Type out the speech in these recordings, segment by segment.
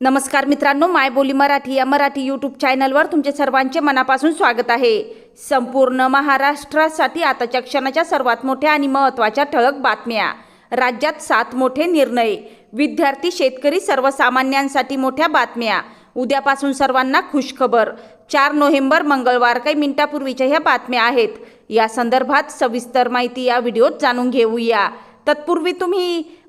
नमस्कार मित्रांनो माय बोली मराठी या मराठी यूट्यूब चॅनलवर तुमचे सर्वांचे मनापासून स्वागत आहे. संपूर्ण महाराष्ट्रासाठी आताच्या क्षणाच्या सर्वात मोठ्या आणि महत्त्वाच्या ठळक बातम्या. राज्यात सात मोठे निर्णय. विद्यार्थी शेतकरी सर्वसामान्यांसाठी मोठ्या बातम्या. उद्यापासून सर्वांना खुशखबर. चार नोव्हेंबर मंगळवार काही मिनिटापूर्वीच्या ह्या बातम्या आहेत. या संदर्भात सविस्तर माहिती या व्हिडिओत जाणून घेऊया. तत्पूर्वी तुम्ही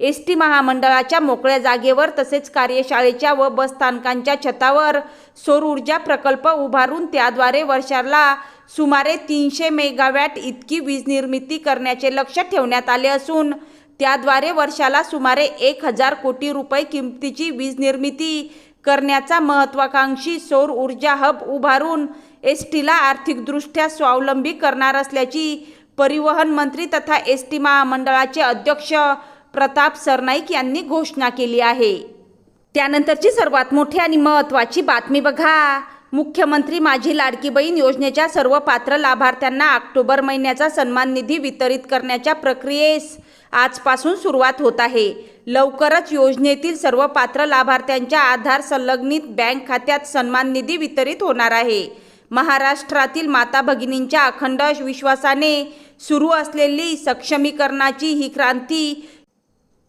एस टी महामंडळाच्या मोकळ्या जागेवर तसेच कार्यशाळेच्या व बसस्थानकांच्या छतावर सौर ऊर्जा प्रकल्प उभारून त्याद्वारे वर्षाला सुमारे तीनशे मेगावॅट इतकी वीज निर्मिती करण्याचे लक्ष ठेवण्यात आले असून त्याद्वारे वर्षाला सुमारे एक हजार कोटी रुपये किमतीची वीज निर्मिती करण्याचा महत्त्वाकांक्षी सौर ऊर्जा हब उभारून एस टीला आर्थिकदृष्ट्या स्वावलंबी करणार असल्याची परिवहन मंत्री तथा एस टी महामंडळाचे अध्यक्ष प्रताप सरनाईक यांनी घोषणा केली आहे. त्यानंतरची सर्वात मोठी आणि महत्त्वाची बातमी बघा. मुख्यमंत्री माझी लाडकी बहीण योजनेच्या सर्व पात्र लाभार्थ्यांना ऑक्टोबर महिन्याचा सन्मान निधी वितरित करण्याच्या प्रक्रियेस आजपासून सुरुवात होत आहे. लवकरच योजनेतील सर्व पात्र लाभार्थ्यांच्या आधार संलग्नित बँक खात्यात सन्मान निधी वितरित होणार आहे. महाराष्ट्रातील माता भगिनींच्या अखंड विश्वासाने सुरू असलेली सक्षमीकरणाची ही क्रांती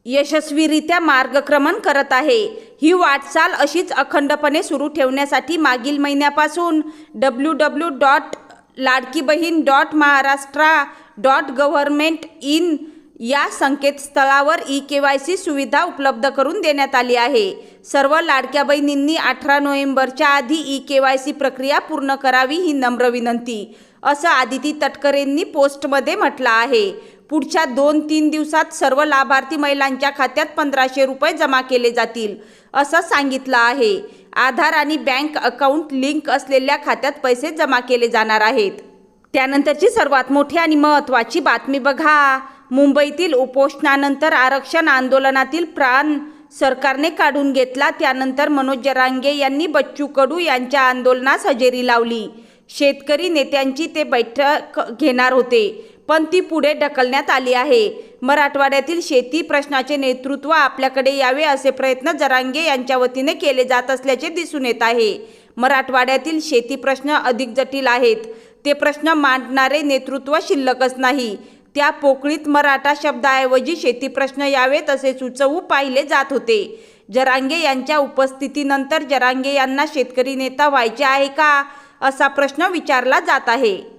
यशस्वीरित्या मार्गक्रमण करत आहे. ही वाटचाल अशीच अखंडपणे सुरू ठेवण्यासाठी मागील महिन्यापासून W W dot Ladki Bahin dot Maharashtra dot government in या संकेतस्थळावर ई के वाय सी सुविधा उपलब्ध करून देण्यात आली आहे. सर्व लाडक्या बहिणींनी अठरा नोव्हेंबरच्या आधी ई के वाय सी प्रक्रिया पूर्ण करावी ही नम्र विनंती असं आदिती तटकरेंनी पोस्टमध्ये म्हटलं आहे. पुढच्या दोन तीन दिवसात सर्व लाभार्थी महिलांच्या खात्यात पंधराशे रुपये जमा केले जातील असं सांगितलं आहे. आधार आणि बँक अकाउंट लिंक असलेल्या खात्यात पैसे जमा केले जाणार आहेत. त्यानंतरची सर्वात मोठी आणि महत्त्वाची बातमी बघा. मुंबईतील उपोषणानंतर आरक्षण आंदोलनातील प्राण सरकारने काढून घेतला त्यानंतर मनोज जरांगे यांनी बच्चू कडू यांच्या आंदोलनास हजेरी लावली. शेतकरी नेत्यांची ते बैठक घेणार होते. पण ती पुढे ढकलण्यात आली आहे. मराठवाड्यातील शेती प्रश्नाचे नेतृत्व आपल्याकडे यावे असे प्रयत्न जरांगे यांच्या वतीने केले जात असल्याचे दिसून येत आहे. मराठवाड्यातील शेती प्रश्न अधिक जटिल आहेत. ते प्रश्न मांडणारे नेतृत्व शिल्लकच नाही. त्या पोकळीत मराठा शब्दाऐवजी शेती प्रश्न यावेत असे सुचवू पाहिले जात होते. जरांगे यांच्या उपस्थितीनंतर जरांगे यांना शेतकरी नेता व्हायचे आहे का असा प्रश्न विचारला जात आहे.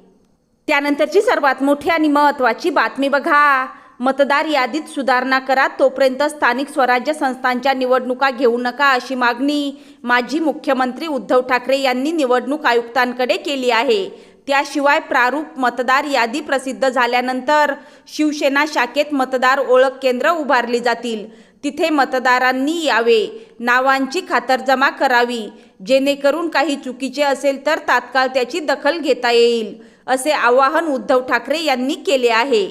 त्यानंतरची सर्वात मोठी आणि महत्त्वाची बातमी बघा. मतदार यादीत सुधारणा करा तोपर्यंत स्थानिक स्वराज्य संस्थांच्या निवडणुका घेऊ नका अशी मागणी माजी मुख्यमंत्री उद्धव ठाकरे यांनी निवडणूक आयुक्तांकडे केली आहे. त्याशिवाय प्रारूप मतदार यादी प्रसिद्ध झाल्यानंतर शिवसेना शाखेत मतदार ओळख केंद्र उभारली जातील. तिथे मतदारांनी यावे. नावांची खातरजमा करावी. जेणेकरून काही चुकीचे असेल तर तात्काळ त्याची दखल घेता येईल. असे आवाहन उद्धव ठाकरे यांनी केले आहे.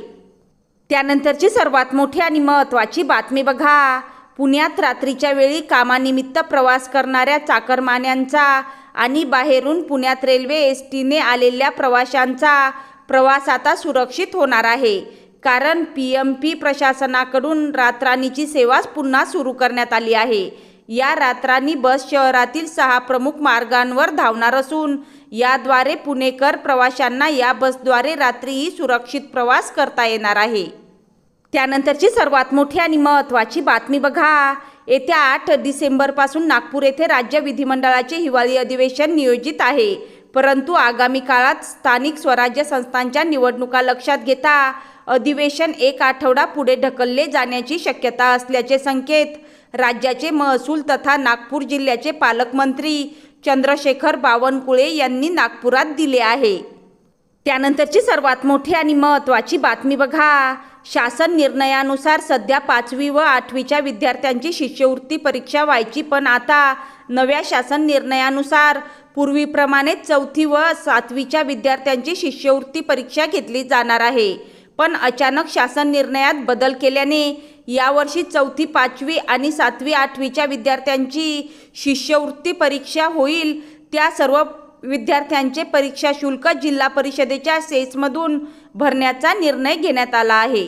त्यानंतरची सर्वात मोठी आणि महत्त्वाची बातमी बघा. पुण्यात रात्रीच्या वेळी कामानिमित्त प्रवास करणाऱ्या चाकरमान्यांचा आणि बाहेरून पुण्यात रेल्वे एस टीने आलेल्या प्रवाशांचा प्रवास आता सुरक्षित होणार आहे. कारण पी एम पी प्रशासनाकडून रातराणीची सेवाच पुन्हा सुरू करण्यात आली आहे. या रात्रांनी बस शहरातील सहा प्रमुख मार्गांवर धावणार असून याद्वारे पुणेकर प्रवाशांना या बसद्वारे रात्रीही सुरक्षित प्रवास करता येणार आहे. त्यानंतरची सर्वात मोठी आणि महत्त्वाची बातमी बघा. येत्या आठ डिसेंबरपासून नागपूर येथे राज्य विधिमंडळाचे हिवाळी अधिवेशन नियोजित आहे. परंतु आगामी काळात स्थानिक स्वराज्य संस्थांच्या निवडणुका लक्षात घेता अधिवेशन एक आठवडा पुढे ढकलले जाण्याची शक्यता असल्याचे संकेत राज्याचे महसूल तथा नागपूर जिल्ह्याचे पालकमंत्री चंद्रशेखर बावनकुळे यांनी नागपुरात दिले आहे. त्यानंतरची सर्वात मोठी आणि महत्त्वाची बातमी बघा. शासन निर्णयानुसार सध्या पाचवी व आठवीच्या विद्यार्थ्यांची शिष्यवृत्ती परीक्षा व्हायची पण आता नव्या शासन निर्णयानुसार पूर्वीप्रमाणे चौथी व सातवीच्या विद्यार्थ्यांची शिष्यवृत्ती परीक्षा घेतली जाणार आहे. पण अचानक शासन निर्णयात बदल केल्याने यावर्षी चौथी पाचवी आणि सातवी आठवीच्या विद्यार्थ्यांची शिष्यवृत्ती परीक्षा होईल. त्या सर्व विद्यार्थ्यांचे परीक्षा शुल्क जिल्हा परिषदेच्या सेसमधून भरण्याचा निर्णय घेण्यात आला आहे.